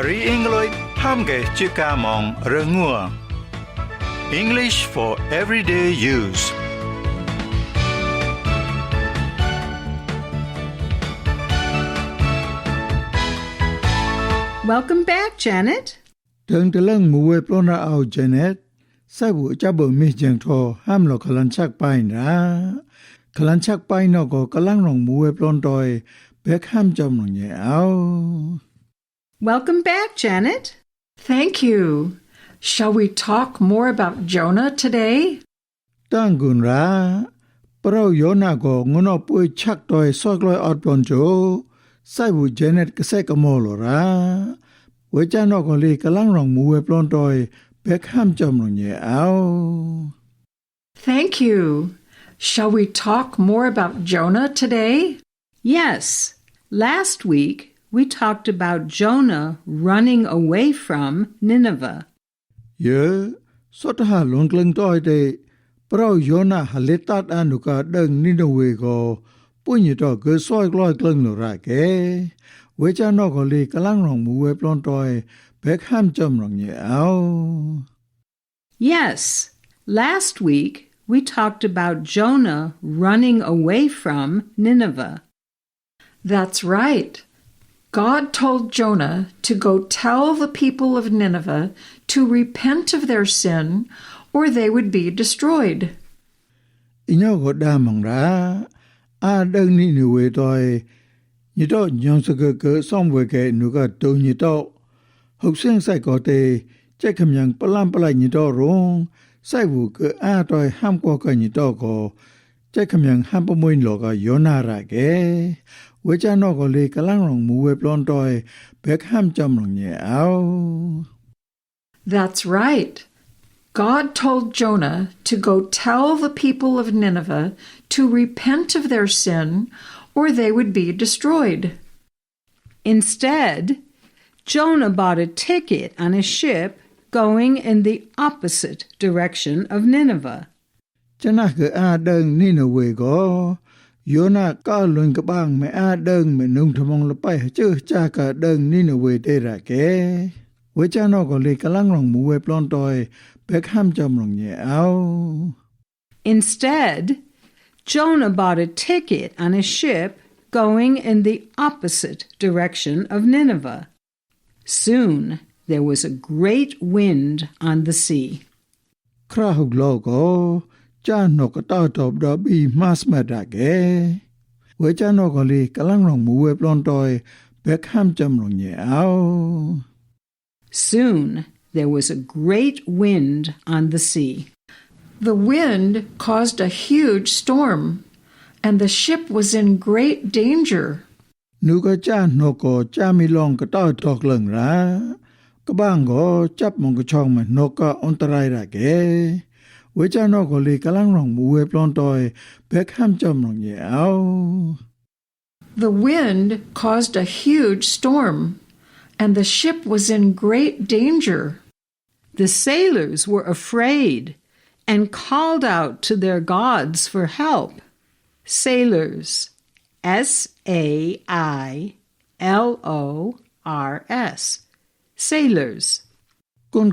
រីអេងលុយហាំកែជាកាមងរងัว English for everyday use វ៉លកាំ back Janet តឹងតលឹងមួយប្លនរអោ Janet សៃវូចាបើមីជាងធហាំលកលាន់ឆាក់ប៉ៃណាកលាន់ឆាក់ប៉ៃណកកលាំងរងមួយប្លនតយបែកហាំចំនងញ៉ៅ Welcome back, Janet. Thank you. Shall we talk more about Jonah today? Tangun ra, pro Jonah go ngono pui chak toy sokloi ot bonjo, sai bu Janet kese kamolo ra. We chano ko li kalang rong muwe plon toy, pek ham chom rong ye ao. Thank you. Shall we talk more about Jonah today? Yes. Last week, we talked about Jonah running away from Nineveh. Yeah, sotha long lung toi de pro Jonah haletat anuka deng Nineveh go punyi to ke soi gloi lung no ra ke. We cha no ko li kalang rong mu plon toi bek ham chom rong ye ao. Yes, last week we talked about Jonah running away from Nineveh. That's right. God told Jonah to go tell the people of Nineveh to repent of their sin or they would be destroyed. Inyo goda mangra a dang ni ni we toi. Ni to nyong sa ke ke som we ke nu ga to ni to. Hok sing sai ko te che kham yang palam palai ni to rong sai bu ke a toi ham ko ka ni to ko. Che kham yang ham pa moin lo ga yona ra that's right. God told Jonah to go tell the people of Nineveh to repent of their sin or they would be destroyed. Instead, Jonah bought a ticket on a ship going in the opposite direction of Nineveh. Chana ke Yona ka lun ka bang me a deng me nung thamong la pai chư cha ka deng ni na we te ra ke. We no ko le kalang rong. Instead, Jonah bought a ticket on a ship going in the opposite direction of Nineveh. Soon there was a great wind on the sea. Krahug logo Soon there was a great wind on the sea. The wind caused a huge storm, and the ship was in great danger. Nuga cha no ko cha mi long ka tao tok leng ra. Ka bang go chap mong ka chong ma no ka ra ke. The wind caused a huge storm, and the ship was in great danger. The sailors were afraid and called out to their gods for help. Sailors, S A I L O R S, sailors. Kun.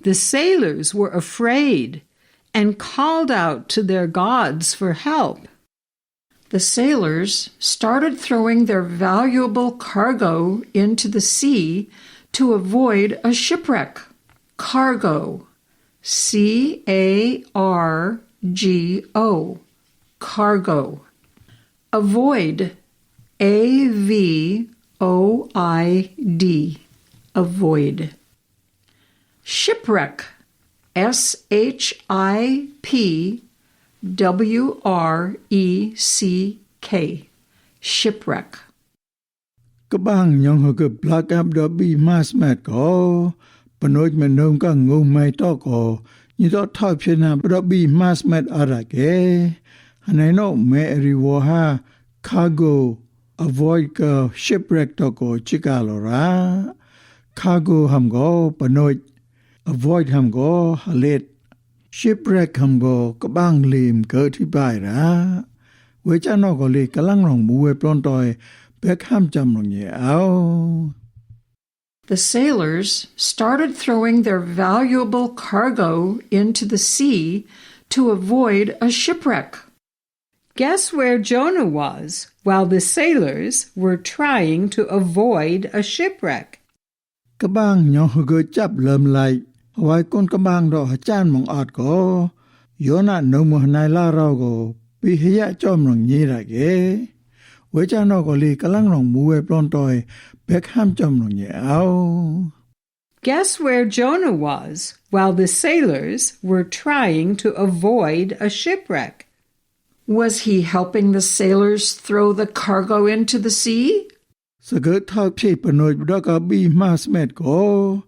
The sailors were afraid and called out to their gods for help. The sailors started throwing their valuable cargo into the sea to avoid a shipwreck. Cargo. C A R G O. Cargo. Avoid. A V O I D. Avoid. Shipwreck. S H I P W R E C K, shipwreck. Các bạn nhận hồ cực Black App đã bị mas mẹt có, bà nội mình đông cả ngô mai to có, như đó thọ bị mas kê. Nó mẹ rì ha, cargo, avoid ka shipwreck to có chì lò ra. Cargo hàm gó avoid hàm gó shipwreck kabang lim thi bài ra cha nó plon rong áo The sailors started throwing their valuable cargo into the sea to avoid a shipwreck. Guess where Jonah was while the sailors were trying to avoid a shipwreck? Các gơ chắp lầm lại ไลไว้ก้นกะบางดอกหจานมองออดก็โยนะนมหนายลาเราก็ปีเฮียจอมรองยีระเกเวจานอก็ลีกะลังรองมูเวปลอนตอยเบคฮัมจอมรองเยเอา Guess where Jonah was while the sailors were trying to avoid a shipwreck? Was he helping the sailors throw the cargo into the sea? สะเกิดทอกเชปนอยดอกกะบีมาสเมดก็ยีรำแปงมองก้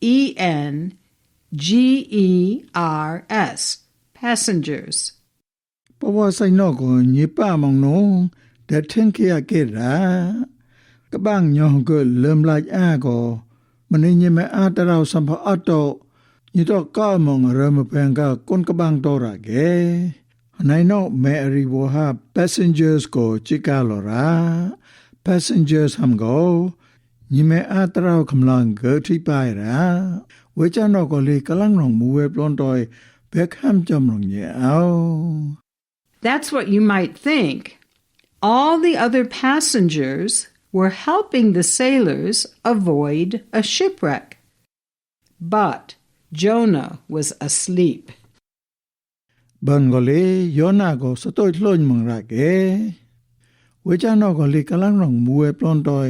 E N G E R S, passengers. Pawa sai no ko nyipa mong no, da tenke a ke ra. Ka bang nyo ko lem lai a ko, mani nyi me a ta rao sam pa a to, nyi to ka mong ra me pen ka kon ka bang to ra ke. Hanai no me ari wo ha passengers ko chika lo ra. Passengers ham go, ညမအာတရောခမလန်ဂတိပိုင်ရာဝေချနောကိုလေကလန်ရောမူဝဲပလွန်တော်ဘက်ဟမ်ဂျမ်ရောညအော That's what you might think. All the other passengers were helping the sailors avoid a shipwreck. But Jonah was asleep. บันก็เลยย้อนหน้าก็สะต้อยล้นมังรักเอเวจานอก็เลยกำลังรองมวยปลอนตอย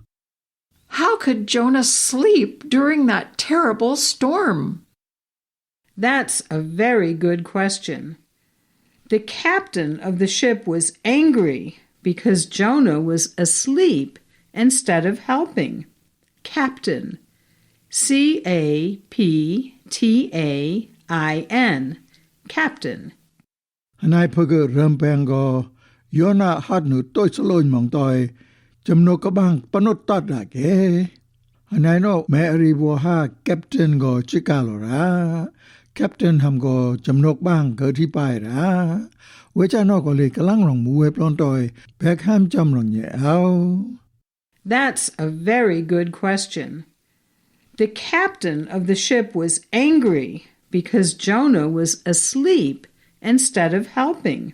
How could Jonah sleep during that terrible storm? That's a very good question. The captain of the ship was angry because Jonah was asleep instead of helping. Captain. C A P T A I N. Captain. Hanai pugger rumpango. Yona hadnu toitsalon mong toi jumno kabang panot tat la ke hanai no me bo ha captain go chikalo ra captain ham go jumno bang ko thi pai ra we cha no ko le kalang rong mu we plon toy back ham jam rong ye ao That's a very good question. The captain of the ship was angry because Jonah was asleep instead of helping.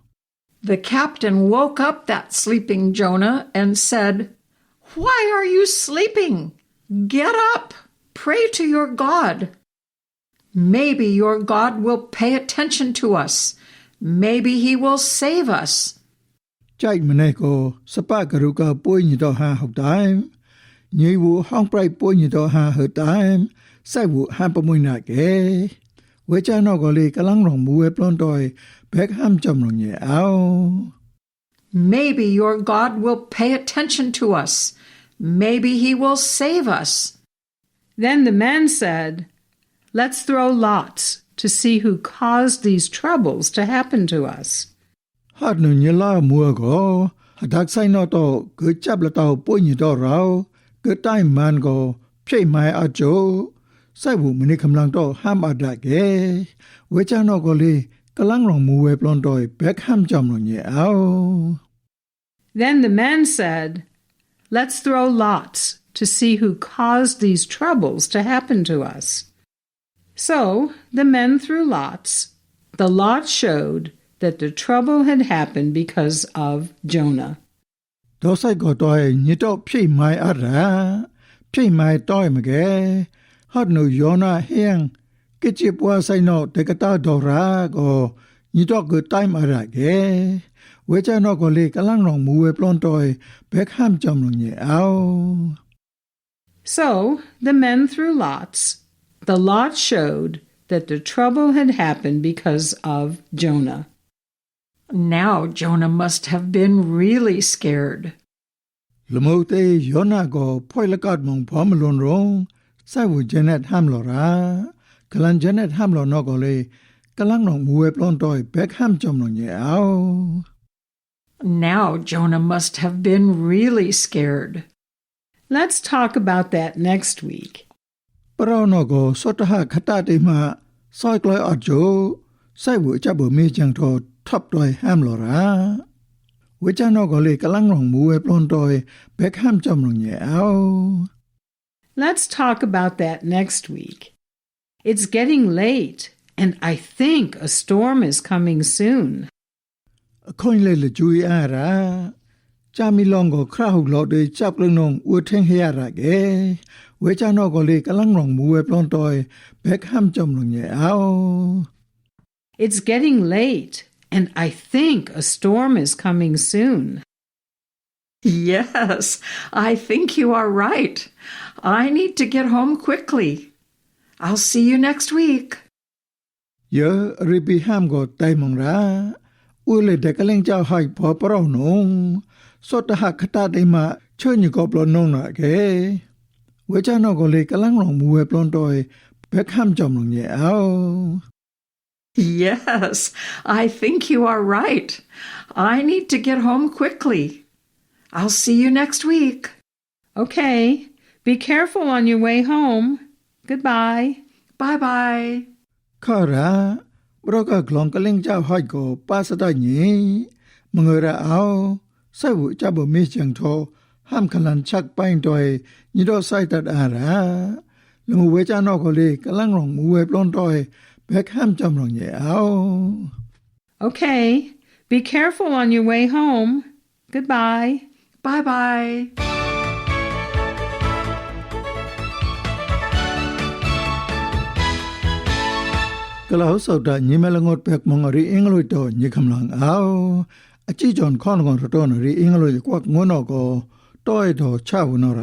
The captain woke up that sleeping Jonah and said, Why are you sleeping? Get up! Pray to your God. Maybe your God will pay attention to us. Maybe he will save us. ចៃម្នេះក៏សបករុកពុញទៅហាហុកដែរញីវហងប្រៃពុញទៅហាហឺដែរសៃវហាំ៦ណាកេ wecha. Maybe your God will pay attention to us. Maybe he will save us. Then the man said, Let's throw lots to see who caused these troubles to happen to us. Hát nụ nhớ la mùa gó, hadak sai say nọ tàu, cứ chắp là tàu bôi nhị tàu rào, cứ tay màn gó, chạy mai à chỗ. စိုက်ဘူးမနိခမလန်တော့ဟမ်အဒကေဝေချာနော်ကိုလေကလန်းရောမူဝဲပလွန်တော့ဘက်ဟမ်ကြမ်လို့ညအော Then the men said, Let's throw lots to see who caused these troubles to happen to us. So the men threw lots. The lot showed that the trouble had happened because of Jonah. ဒေါ်ဆိုင်ကတော့ညတော့ဖြိတ်မိုင်အရာဖြိတ်မိုင်တော့မကေ ဟတ်နူယောနာဟៀងကချစ်ပွားဆိုင်နော်တကတာဒေါ်ရာကိုညတော့ကတိုင်အရာကေဝေချာနော်ကိုလေကလန်းရောမူဝဲပလွန်တော့ဘက်ဟမ်ကြမ်လို့ညအော So the men threw lots. The lot showed that the trouble had happened because of Jonah. Now Jonah must have been really scared. လမိုတေယောနာကိုဖွဲလကတ်မုံဖောမလွန်ရော စိုက်ဝဂျနက်ဟမ်လောရာကလန်ဂျနက်ဟမ်လောနော်ကိုလေကလန်းရောမူဝဲပလွန်တော့ဘက်ဟမ်ကြမ်လို့ညအော Now Jonah must have been really scared. Let's talk about that next week. ပရောနောကိုစောတဟခတတေမစိုက်ကလအဂျိုစိုက်ဝချဘမေချန်တော့ထပ်တော့ဟမ်လောရာဝချနောကိုလေကလန်းရောမူဝဲပလွန်တော့ဘက်ဟမ်ကြမ်လို့ညအော Let's talk about that next week. It's getting late, and I think a storm is coming soon. Krahu lo de ge. No kalang rong. Bek ham chom ye ao. It's getting late, and I think a storm is coming soon. Yes, I think you are right. I need to get home quickly. I'll see you next week. Yo ribi ham go taimong ra. Ule dekaling jao hai po pro so ta ha kata daima chön ni go plon nong na ke. Wecha no go le kalang rong muwe plon toy. Bek ham jom nong ye ao. Yes, I think you are right. I need to get home quickly. I'll see you next week. Okay. Be careful on your way home. Goodbye. Bye bye. Kara, broka glongkaling jau hoi go pasadai nyi. Mangura ao, sai wu cha bo mi chang tho, ham kalan chak pain toy, nyi do sai tat ara. Lung we cha no ko le kalang rong mu we plon toy, back ham cham rong ye ao. Okay. Be careful on your way home. Goodbye. Bye bye. ကလောဆောက်တာညမလငတ်ပက်မငရီအင်္ဂလိပ်တော့ညခမလန်အောင်အကြည့်ကြွန်ခေါန်ကွန်တော့နရီအင်္ဂလိပ်ကွက်ငွနောကိုတော့တော့ချဝနော်ရ